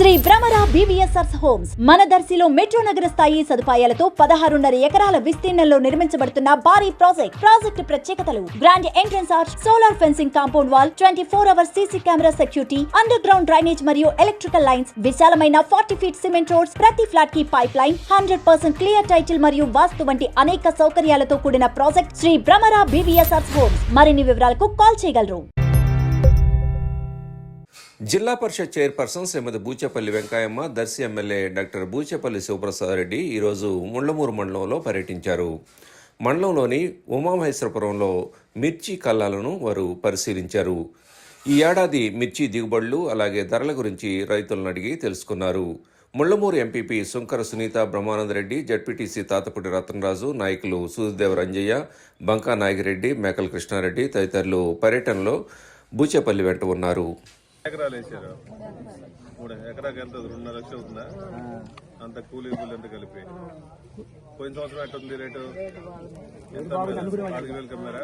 Shri Bhramara B V S R homes మన దర్శిలో metro నగర స్థాయి సదుపాయాలతో పదహారున్నర ఎకరాల విస్తీర్ణంలో నిర్మించబడుతున్న భారీ ప్రాజెక్ట్ ప్రాజెక్టు ప్రత్యేకతలు. Grand entrance arch solar fencing compound wall twenty four hour CC camera security under ground drainage మరియు ఎలక్ట్రికల్ లైన్స్ విశాలమైన ఫార్టీ ఫీట్ సిమెంట్ రోడ్స్ ప్రతి ఫ్లాట్కి pipe line hundred percent clear title మరియు వాస్తు వంటి అనేక సౌకర్యాలతో కూడిన project Shri Bhramara B V S R homes మరిన్ని వివరాలకు కాల్ చేయగలరు. Zilla Parishad chairperson Shrimati Buchepalli Venkayamma Darsi MLA doctor Buchepalli Sivaprasad Reddy ఈరోజు ముండ్లమూరు మండలంలో పర్యటించారు. మండలంలోని ఉమామహేశ్వరపురంలో మిర్చి కల్లాలను వారు పరిశీలించారు. ఈ ఏడాది మిర్చి దిగుబడులు అలాగే ధరల గురించి రైతులను అడిగి తెలుసుకున్నారు. ముళ్ళమూరు ఎంపీపీ సుంకర సునీత బ్రహ్మానందరెడ్డి జడ్పీటీసీ తాతపూడి రత్నరాజు నాయకులు సూర్యదేవ రంజయ్య బంకా నాగిరెడ్డి మేకల కృష్ణారెడ్డి తదితరులు పర్యటనలో బూచేపల్లి వెంట ఉన్నారు. ఎకరాలు వేసారు? మూడు ఎకరాకి ఎంత రెండున్నర లక్షలు అవుతుందా? అంత కూలీ కూలీ ఎంత కలిపి? పోయిన సంవత్సరం ఎట్ట ఉంది రేటు? ఎంత నాలుగు వేలు కమ్మారా?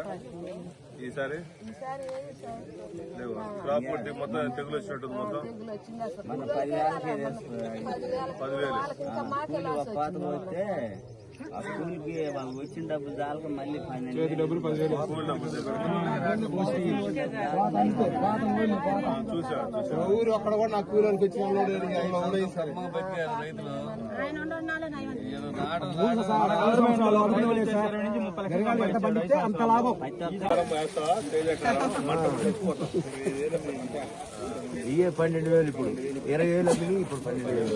ఈసారి? లేవు. క్రాప్ బట్టి మొత్తం తెగులు వచ్చినట్టుంది మొత్తం? పదివేలు ఆ కూలికి వాళ్ళు వచ్చిన డబ్బులు చాలక మళ్ళీ ఊరు అక్కడ కూడా నాకు కూలోనికి వచ్చి వాళ్ళు రైతులు అంత లాభం ఇయ్యే పన్నెండు వేలు ఇప్పుడు ఇరవై వేలు అమ్మిని ఇప్పుడు పన్నెండు వేలు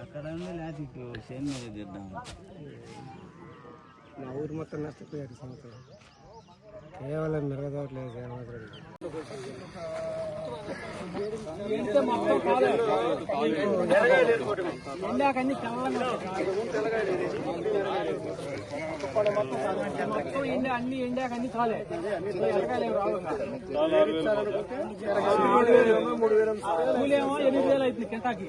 అక్కడ లేకపోతే ఇటు మీద తీద్దాం నా ఊరు మొత్తం నష్టపోయారు సంవత్సరం కేవలం మిరగదోట్లేదు ఏమాత్రం అన్ని ఎండాక అన్ని కాలే కూలేమో ఎనిమిది వేలు అవుతుంది కింటాకి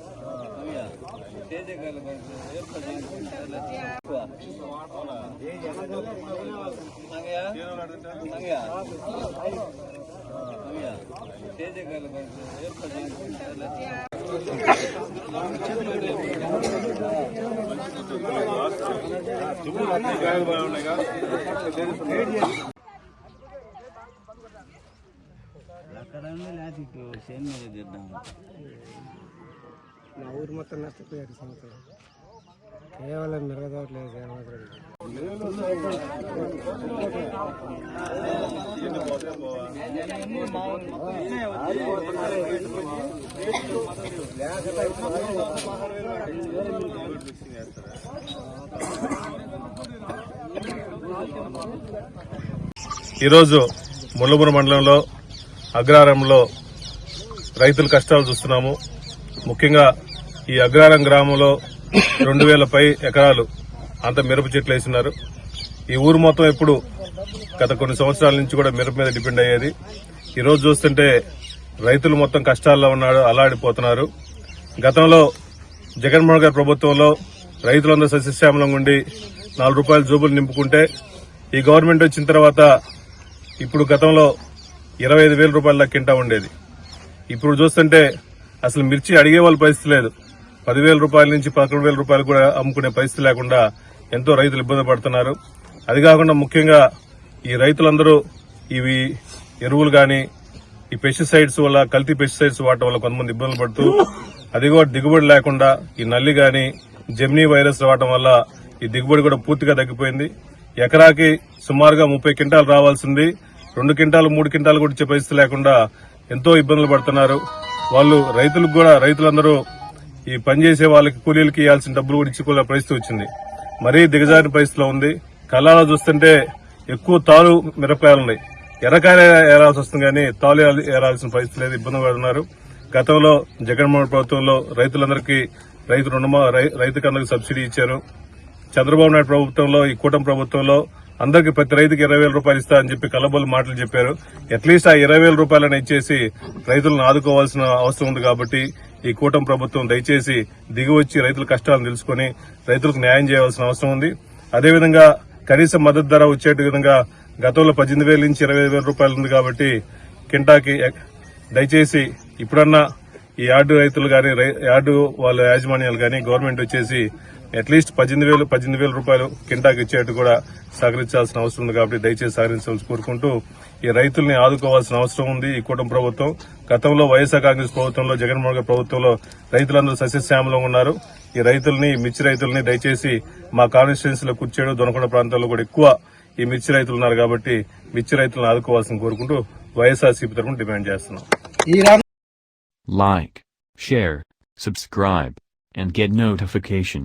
అక్కడ ఉంది లేకపోతే మీద తీద్దాం నా ఊరు మొత్తం నష్టపోయారు సంవత్సరం. కేవలం మిరగదోట్లేదు ఏమాత్రం ఈరోజు ముళ్ళమూరు మండలంలో అగ్రారంలో రైతుల కష్టాలు చూస్తున్నాము. ముఖ్యంగా ఈ అగ్రారం గ్రామంలో రెండు వేల పై ఎకరాలు అంత మిరప చెట్లు వేస్తున్నారు ఈ ఊరు మొత్తం ఎప్పుడు గత కొన్ని సంవత్సరాల నుంచి కూడా మిరప మీద డిపెండ్ అయ్యేది. ఈరోజు చూస్తుంటే రైతులు మొత్తం కష్టాల్లో ఉన్నాడు అలాడిపోతున్నారు గతంలో జగన్మోహన్ గారి ప్రభుత్వంలో రైతులందరూ సస్యశ్యామలం ఉండి నాలుగు రూపాయల జోబులు నింపుకుంటే ఈ గవర్నమెంట్ వచ్చిన తర్వాత ఇప్పుడు గతంలో ఇరవై ఐదు వేల రూపాయల లెక్కింటా ఉండేది. ఇప్పుడు చూస్తుంటే అసలు మిర్చి అడిగే వాళ్ళ పరిస్థితి లేదు. పదివేల రూపాయల నుంచి పదకొండు వేల రూపాయలు కూడా అమ్ముకునే పరిస్థితి లేకుండా ఎంతో రైతులు ఇబ్బంది పడుతున్నారు. అది కాకుండా ముఖ్యంగా ఈ రైతులందరూ ఇవి ఎరువులు కానీ ఈ పెస్టిసైడ్స్ వల్ల కల్తీ పెస్టిసైడ్స్ వాడటం వల్ల కొంతమంది ఇబ్బందులు పడుతూ అది కూడా దిగుబడి లేకుండా ఈ నల్లి కానీ జెమినీ వైరస్ రావడం వల్ల ఈ దిగుబడి కూడా పూర్తిగా తగ్గిపోయింది. ఎకరాకి సుమారుగా ముప్పై క్వింటాలు రావాల్సింది. రెండు క్వింటాలు మూడు క్వింటాలు కూడా ఇచ్చే పరిస్థితి లేకుండా ఎంతో ఇబ్బందులు పడుతున్నారు. వాళ్ళు రైతులకు కూడా రైతులందరూ ఈ పనిచేసే వాళ్ళకి కూలీలకి ఇవ్వాల్సిన డబ్బులు కూడా ఇచ్చుకోలే పరిస్థితి వచ్చింది. మరీ దిగజారిన పరిస్థితిలో ఉంది. కళ్ళాలో చూస్తుంటే ఎక్కువ తాలు మిరపకాయలు ఉన్నాయి ఏరాల్సి వస్తుంది కానీ తాలు ఏరాల్సిన పరిస్థితి లేదు. ఇబ్బంది పడుతున్నారు. గతంలో జగన్మోహన్ ప్రభుత్వంలో రైతులందరికీ రైతు రుణమా రై- రైతుకి అందరికి సబ్సిడీ ఇచ్చారు. చంద్రబాబు నాయుడు ప్రభుత్వంలో ఈ కూటమి ప్రభుత్వంలో అందరికి ప్రతి రైతుకి ఇరవై వేల రూపాయలు ఇస్తా అని చెప్పి కలబోలు మాటలు చెప్పారు. అట్లీస్ట్ ఆ ఇరవై వేల రూపాయలను ఇచ్చేసి రైతులను ఆదుకోవాల్సిన అవసరం ఉంది కాబట్టి ఈ కూటమి ప్రభుత్వం దయచేసి దిగివచ్చి రైతుల కష్టాలను తెలుసుకుని రైతులకు న్యాయం చేయాల్సిన అవసరం ఉంది. అదేవిధంగా కనీస మద్దతు ధర వచ్చే విధంగా గతంలో పద్దెనిమిది వేల నుంచి ఇరవై వేల రూపాయలు ఉంది కాబట్టి కింటాకి దయచేసి ఇప్పుడన్నా ఈ యార్డు రైతులు కానీ యార్డు వాళ్ళ యాజమాన్యాలు కానీ గవర్నమెంట్ వచ్చేసి అట్లీస్ట్ పద్దెనిమిది వేలు పద్దెనిమిది వేల రూపాయలు కింటాకి ఇచ్చేట్టు కూడా సహకరించాల్సిన అవసరం ఉంది కాబట్టి దయచేసి సహకరించాల్సి కోరుకుంటూ ఈ రైతుల్ని ఆదుకోవాల్సిన అవసరం ఉంది ఈ కూటమి ప్రభుత్వం. గతంలో వైఎస్ఆర్ కాంగ్రెస్ ప్రభుత్వంలో జగన్మోహన్ రెడ్డి ప్రభుత్వంలో రైతులందరూ సస్యశ్యామలో ఉన్నారు. ఈ రైతుల్ని మిర్చి రైతుల్ని దయచేసి మా కాన్స్టిట్యున్సీలో కూర్చేడు దొనకొండ ప్రాంతాల్లో కూడా ఎక్కువ ఈ మిర్చి రైతులు ఉన్నారు కాబట్టి మిర్చి రైతులను ఆదుకోవాల్సిన కోరుకుంటూ వైఎస్ఆర్సీపీ తరఫున డిమాండ్ చేస్తున్నాం. and get notification.